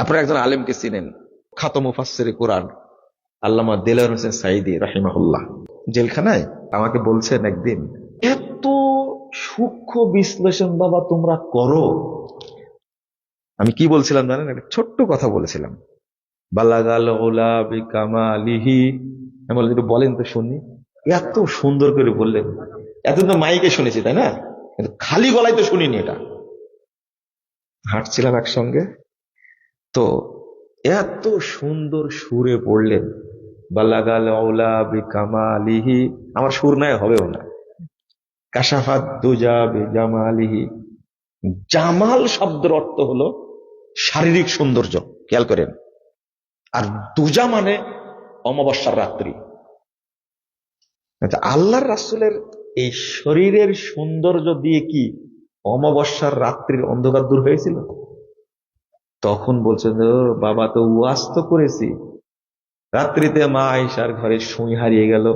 আপনারা একজন আলেমকে চিনেন। খাত মুফাসসির কোরআন, আল্লামা দেলার হোসেন সাইদি রাহিমাহুল্লাহ। জেলখানায় আমাকে বলছেন একদিন, এত সূক্ষ্ম বিশ্লেষণ বাবা তোমরা করো। আমি কি বলছিলাম জানেন? একটা ছোট্ট কথা বলেছিলাম। বালাগাল ওলা বিকামালিহি আমি বললাম বলেন তো শুনি। এত সুন্দর করে বললেন। এতদিন তো মাইকে শুনেছি, তাই না? খালি গলায় তো শুনিনি এটা। হাঁটছিলাম একসঙ্গে। তো এত সুন্দর সুরে পড়লেন বিকামালিহি আমার সুর নাই হবেও না। কাশাফাত দুজা বেজামালিহি। জামাল শব্দের অর্থ হলো শারীরিক সৌন্দর্য খেয়াল করেন। আর দুজা মানে অমাবস্যার রাত্রি। আচ্ছা, আল্লাহর রাসূলের এই শরীরের সৌন্দর্য দিয়ে কি অমাবস্যার রাত্রির অন্ধকার দূর হয়েছিল? তখন বলছেন "ও বাবা, তো ওয়াজ তো করেছি। রাত্রিতে মা আয়েশার ঘরে সুই হারিয়ে গেল।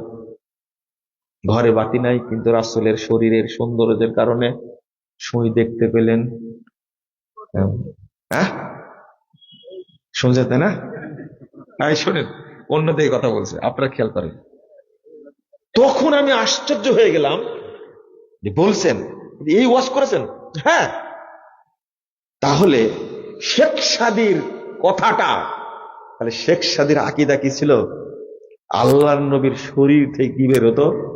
ঘরে বাতি নাই, কিন্তু রাসূলের শরীরের সৌন্দর্যের কারণে সুই দেখতে পেলেন। হ্যাঁ শুনছেন, তাই না? এই শোনেন অন্য দিকে কথা বলছে, আপনারা খেয়াল করেন। তখন আমি আশ্চর্য হয়ে গেলাম বলছেন, এই ওয়াজ করেছেন? হ্যাঁ। তাহলে শেখ সাদির কথাটা। তাহলে শেখ সাদির আকিদা কি ছিল? আল্লাহর নবীর শরীর থেকে কি বের হতো।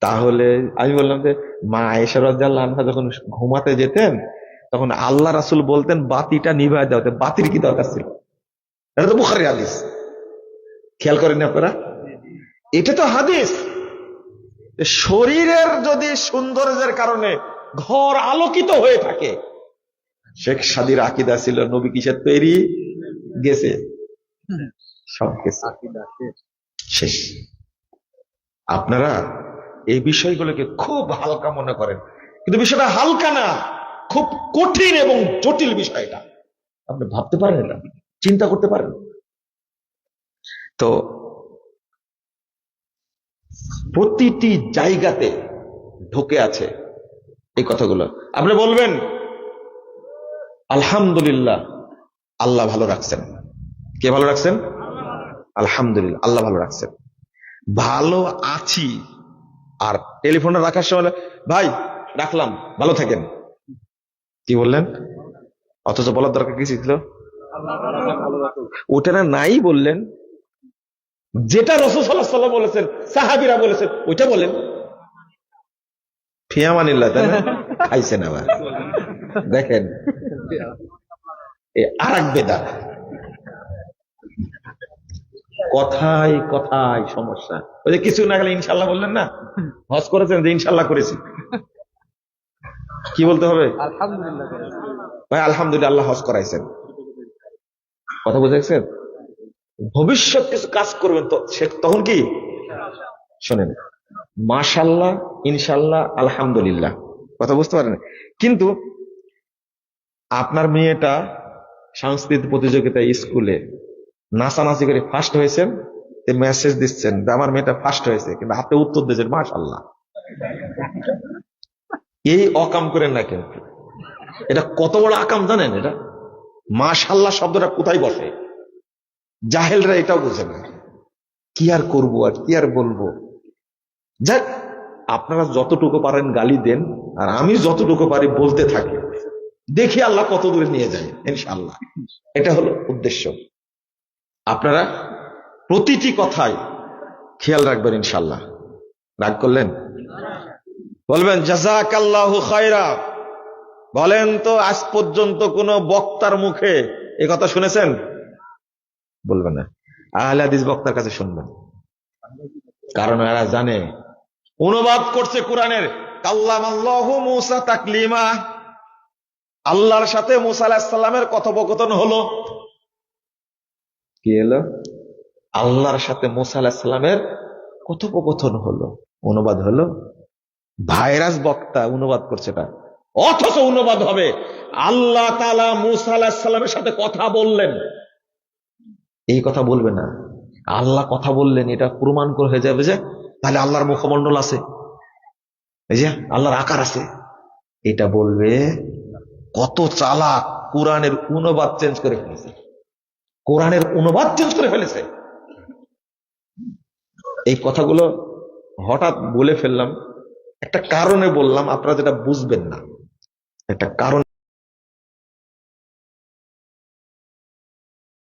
তাহলে আমি বললাম যে, মা আনহা যখন ঘুমাতে যেতেন, তখন আল্লাহ রাসুল বলতেন, বাতিটা নিভায় দাও। তো বাতির কি দরকার ছিল? এটা তো বুখারী হাদিস। খেয়াল করেন আপনারা? এটা তো হাদিস। শরীরের যদি সৌন্দর্যের কারণে ঘর আলোকিত হয়ে থাকে। শেখ সাদির আকিদা ছিল নবী কিসের তৈরি? গেছে। সব গেছে। শেষ। আপনারা এই বিষয়গুলোকে খুব হালকা মনে করেন। কিন্তু বিষয়টা হালকা না খুব কঠিন এবং জটিল বিষয়টা। আপনি ভাবতে পারেন না চিন্তা করতে পারেন? তো প্রতিটি জায়গাতে ঢুকে আছে এই কথাগুলো। আপনি বলবেন, আলহামদুলিল্লাহ, আল্লাহ ভালো রাখছেন। কে ভালো রাখছেন? আলহামদুলিল্লাহ, আল্লাহ ভালো রাখছেন। ভালো আছি। আর টেলিফোনটা রাখার সময় ভাই, রাখলাম, ভালো থাকেন। কি বললেন? অথচ বলার দরকার কি ছিল? ওটা নাই বললেন। যেটা রসুল সাল্লাহ বলেছেন, সাহাবিরা বলেছেন, ওইটা বলেন। ফিয়ামানিল্লাহ তাই না? খাইছেন আবার। দেখেন আর এক বেদা কথায় কথায় সমস্যা। ওই যে কিছু না গেলে ইনশাল্লাহ বললেন না? হজ করেছেন যে ইনশাল্লাহ করেছি। কি বলতে হবে? ভাই, আলহামদুলিল্লাহ, আল্লাহ হজ করাইছেন। কথা বুঝেছেন? ভবিষ্যৎ কিছু কাজ করবেন তো, সে তখন কি? শোনেন। মাশাল্লাহ, ইনশাল্লাহ, আলহামদুলিল্লাহ। কথা বুঝতে পারেন? কিন্তু আপনার মেয়েটা সাংস্কৃতিক প্রতিযোগিতায় স্কুলে নাচানাচি করে ফার্স্ট হয়েছেন মেসেজ দিচ্ছেন আমার মেয়েটা ফার্স্ট হয়েছে, কিন্তু আপনি উত্তর দিয়েছেন মাশাল্লাহ। এই অকাম করেন না কিন্তু এটা কত বড় আকাম জানেন এটা? মাশাল্লাহ শব্দটা কোথায় বসে? জাহেলরা এটাও বোঝে না। কি আর করব আর কি আর বলব? যাক, আপনারা যতটুকু পারেন গালি দেন, আর আমি যতটুকু পারি বলতে থাকি। দেখি আল্লাহ কত দূরে নিয়ে যায় ইনশাআল্লাহ। এটা হলো উদ্দেশ্য। আপনারা প্রতিটি কথায় খেয়াল রাখবেন ইনশাল্লাহ রাগ করলেন? বলবেন জাজাক আল্লাহ খায়রা। বলেন তো, আজ পর্যন্ত কোন বক্তার মুখে এ কথা শুনেছেন? বলবেন না। আহলে হাদিস বক্তার কাছে শুনবেন। কারণ এরা জানে অনুবাদ করছে কোরআনের। মুসা তাকলিমা। আল্লাহর সাথে মুসা আলাহিসাল্লামের কথোপকথন হলো। কি এলো আল্লাহর সাথে মুসা আলাহিসাল্লামের কথোপকথন হলো। অনুবাদ হলো ভাইরাস বক্তা অনুবাদ করছে এটা অথচ অনুবাদ হবে আল্লাহ তালা মুসা আলাহিসাল্লামের সাথে কথা বললেন। এই কথা বলবে না। আল্লাহ কথা বললেন এটা প্রমাণ করে হয়ে যাবে যে তাহলে আল্লাহর মুখমণ্ডল আছে। এই যে আল্লাহর আকার আছে। এটা বলবে, কত চালাক কোরআনের অনুবাদ চেঞ্জ করে ফেলেছে। কোরআনের অনুবাদ চেঞ্জ করে ফেলেছে। এই কথাগুলো হঠাৎ বলে ফেললাম। একটা কারণে বললাম, আপনারা যেটা বুঝবেন না, একটা কারণ